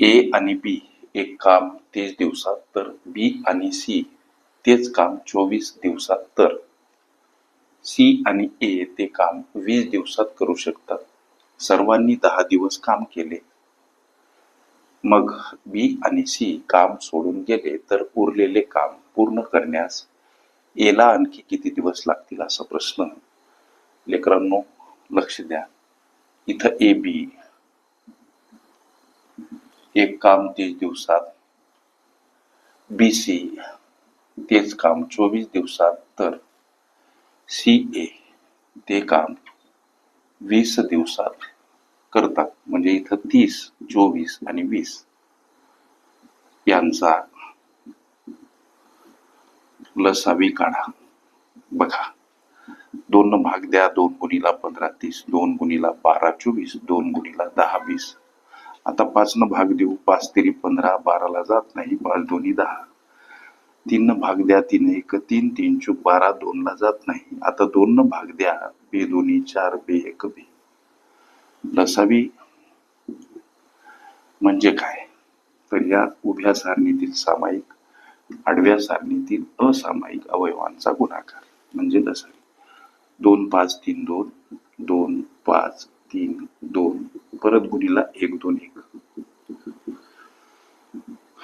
ए आणि बी एक काम तेच दिवसात तर बी आणि सी तेच काम चोवीस दिवसात तर. सी आणि ए ते काम वीस दिवसात करू शकतात. सर्वांनी दहा दिवस काम केले. मग बी आणि सी काम सोडून गेले तर उरलेले काम पूर्ण करण्यास एला आणखी किती दिवस लागतील असा प्रश्न. लेकरांनो लक्ष द्या. इथं ए बी एक काम तीस दिवसात. बी सी तेच काम चोवीस दिवसात तर सी ए ते काम वीस दिवसात करतात. म्हणजे इथं तीस चोवीस आणि वीस. यांचा लसावी काढा. बघा. दोन भाग द्या. दोन गुणीला पंधरा तीस दोन गुणीला बारा चोवीस दोन गुणीला दहा वीस. आता पाचनं भाग देऊ. पाच तरी पंधरा बाराला जात नाही पाच दोन्ही दहा. तीन न भाग द्या तीन एक तीन तीन चूक बारा दोनला जात नाही. आता दोन न भाग द्या. बे दोन्ही चार बे एक बे. लसावी म्हणजे काय? तर या उभ्या सारणीतील सामायिक आडव्या सारणीतील असामायिक अवयवांचा गुणाकार म्हणजे लसावी. दोन पाच तीन दोन दोन पाच तीन दोन परत गुणीला एक दोन एक.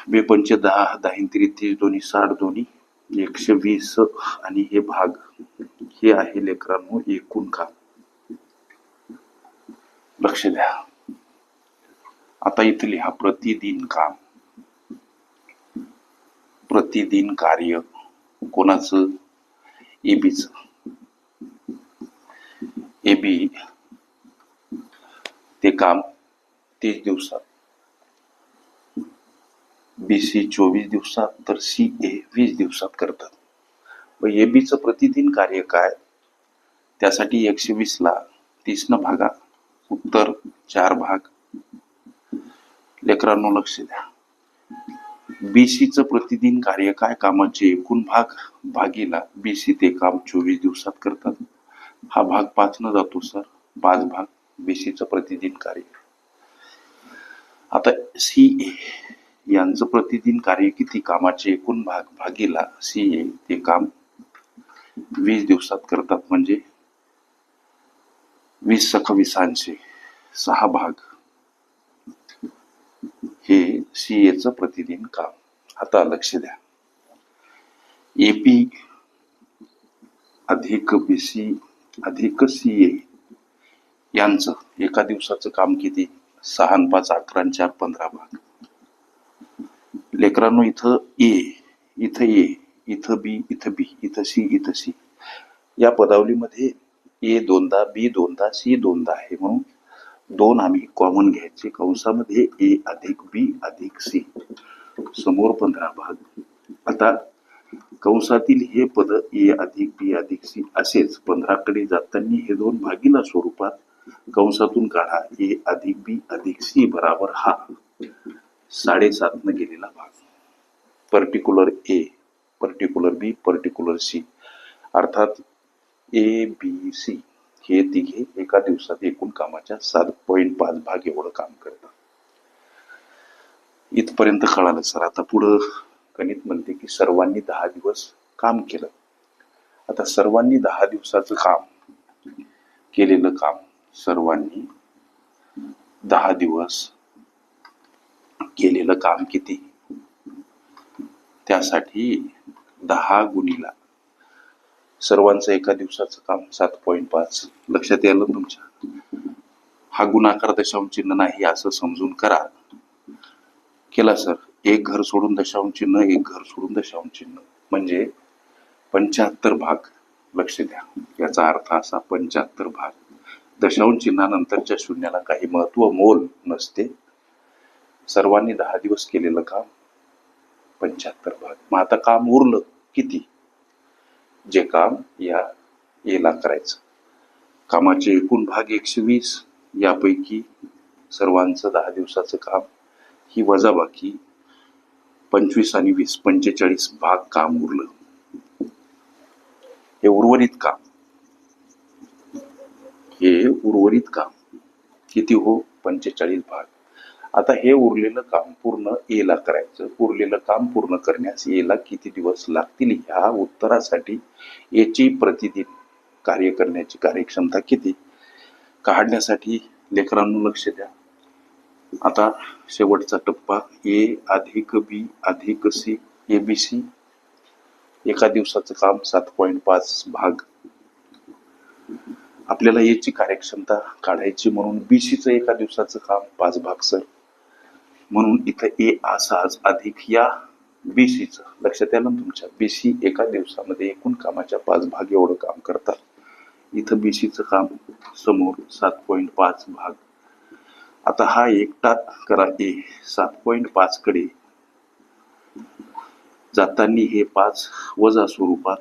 बे पंच दहा दहा तरी तीस दोन्ही साठ दोन्ही एकशे वीस आणि हे भाग. हे आहे लेकरांनो एकूण काम लक्ष द्या. आता इथे लिहा प्रतिदिन काम प्रतिदिन कार्य कोणाचं? एबीच. एबी ते काम तीस दिवसात. बी सी चोवीस दिवसात तर सी ए वीस दिवसात करतात. व ए बीचं प्रतिदिन कार्य काय? त्यासाठी एकशे वीसला तीसनं भागा. उत्तर चार भाग. लेकरांनो लक्ष द्या. बी सीचं प्रतिदिन कार्य काय? कामाचे एकूण भाग भागीला बी सी ते काम चोवीस दिवसात करतात. हा भाग पाच न जातो सर. पाच भाग. बीसीचं प्रतिदिन कार्य आता सी ए यांचं प्रतिदिन कार्य किती? कामाचे एकूण भाग भागीला सी ए ते काम वीस दिवसात करतात. म्हणजे वीस सखविसांचे सहा भाग. हे सी एच प्रतिदिन काम. आता लक्ष द्या. एपी अधिक बीसी अधिक सी ए यांचं एका दिवसाचं काम किती? सहा पाच अकरा चार पंधरा भाग. लेकरांनो इथं ए इथं ए इथं बी इथं बी इथं सी इथं सी. या पदावलीमध्ये ए दोनदा बी दोनदा सी दोनदा आहे म्हणून दोन आम्ही कॉमन घ्यायचे. कंसामध्ये ए अधिक बी अधिक सी. समोर पंधरा भाग. आता कंसातील हे पद ए अधिक बी अधिक सी असेच पंधराकडे जाताना हे दोन भागीला स्वरूपात कंसातून काढा. ए अधिक बी अधिक सी बराबर हा. साडेसातनं गेलेला भाग. Particular A particular B particular C अर्थात ए बी सी हे तिघे एका दिवसात एकूण कामाच्या सात पॉईंट पाच भाग एवढं काम करतात. इथपर्यंत कळालं सर. आता पुढं गणित म्हणते की सर्वांनी दहा दिवस काम केलं. आता सर्वांनी दहा दिवसाचं काम केलेलं काम सर्वांनी दहा दिवस केलेलं काम किती? त्यासाठी दहा गुणीला. सर्वांचं एका दिवसाचं काम सात पॉईंट पाच. लक्षात यायला तुमच्या? हा गुणाकार दशांश चिन्ह नाही असं समजून करा. केला सर. एक घर सोडून दशांश चिन्ह एक घर सोडून दशांश चिन्ह म्हणजे पंच्याहत्तर भाग. लक्ष द्या. याचा अर्थ असा पंच्याहत्तर भाग. दशांश चिन्हानंतरच्या शून्याला काही महत्त्व मोल नसते. सर्वांनी दहा दिवस केलेलं काम. पंच्याहत्तर भाग. मग आता काम उरलं किती? जे काम या येला करायचं. कामाचे एकूण भाग एकशे वीस. यापैकी सर्वांचं दहा दिवसाचं काम. ही वजाबाकी पंचवीस आणि वीस पंचेचाळीस भाग काम उरलं. हे उर्वरित काम. हे उर्वरित काम. किती हो? पंचेचाळीस भाग. आता हे उरलेलं काम पूर्ण एला करायचं. उरलेलं काम पूर्ण करण्यास एला किती दिवस लागतील? ह्या उत्तरासाठी याची प्रतिदिन कार्य करण्याची कार्यक्षमता किती? काढण्यासाठी लेकरांनो लक्ष द्या. आता शेवटचा टप्पा. ए अधिक बी अधिक सी ए बी सी एका दिवसाचं काम सात पॉईंट पाच भाग. आपल्याला याची कार्यक्षमता काढायची म्हणून बीसीचं एका दिवसाचं काम पाच भाग सर. म्हणून इथं ए आसाज अधिक या बीसीचं लक्षात आलं ना तुमच्या? बीसी एका दिवसामध्ये एकूण कामाच्या पाच भाग एवढं काम करतात. इथं बीसीचं काम समोर सात पॉईंट पाच भाग. आता हा एकटा करा ए सात पॉईंट पाच कडे जाताना हे पाच वजा स्वरूपात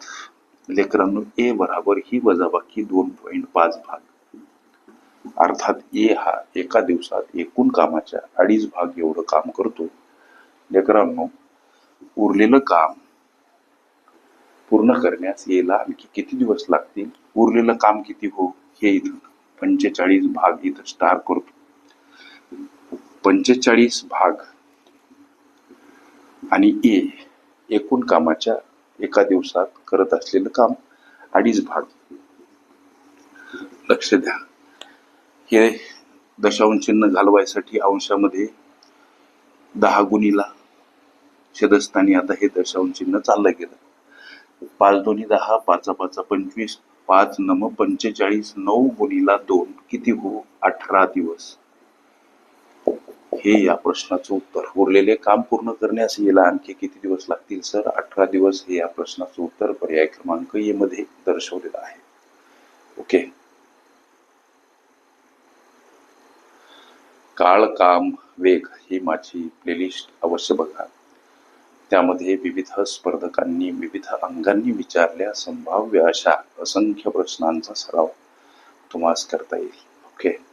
लेकरांनो ए बराबर ही वजाबाकी दोन पॉईंट पाच भाग. अर्थात ए हा एका दिवसात एकूण कामाच्या अडीच भाग एवढं काम करतो. लेकरांनो उरलेलं काम पूर्ण करण्यास येला आणखी किती दिवस लागतील? उरलेलं काम किती हो? हे इथं पंचेचाळीस भाग इथं स्टार करतो. पंचेचाळीस भाग आणि ए एकूण कामाच्या एका दिवसात करत असलेलं काम अडीच भाग. लक्ष द्या. हे दशांश चिन्ह घालवायसाठी अंशामध्ये दहा गुणीला छेदस्थानी. आता हे दशांश चिन्ह चाललं गेलं. पाच दोन्ही दहा पाचा पाचा पंचवीस पाच नम पंचेचाळीस नऊ गुणीला दोन. किती हो अठरा दिवस. हे या प्रश्नाचं उत्तर. उरलेले काम पूर्ण करण्यास याला आणखी किती दिवस लागतील सर? अठरा दिवस हे या प्रश्नाचं उत्तर पर्याय क्रमांक ए मध्ये दर्शवलेलं आहे. ओके. काळ काम वेग ही माझी प्लेलिस्ट अवश्य बघा. त्यामध्ये विविध स्पर्धकांनी विविध अंगांनी विचारल्या संभाव्य अशा असंख्य प्रश्नांचा सराव तुम्हाला करता येईल. ओके.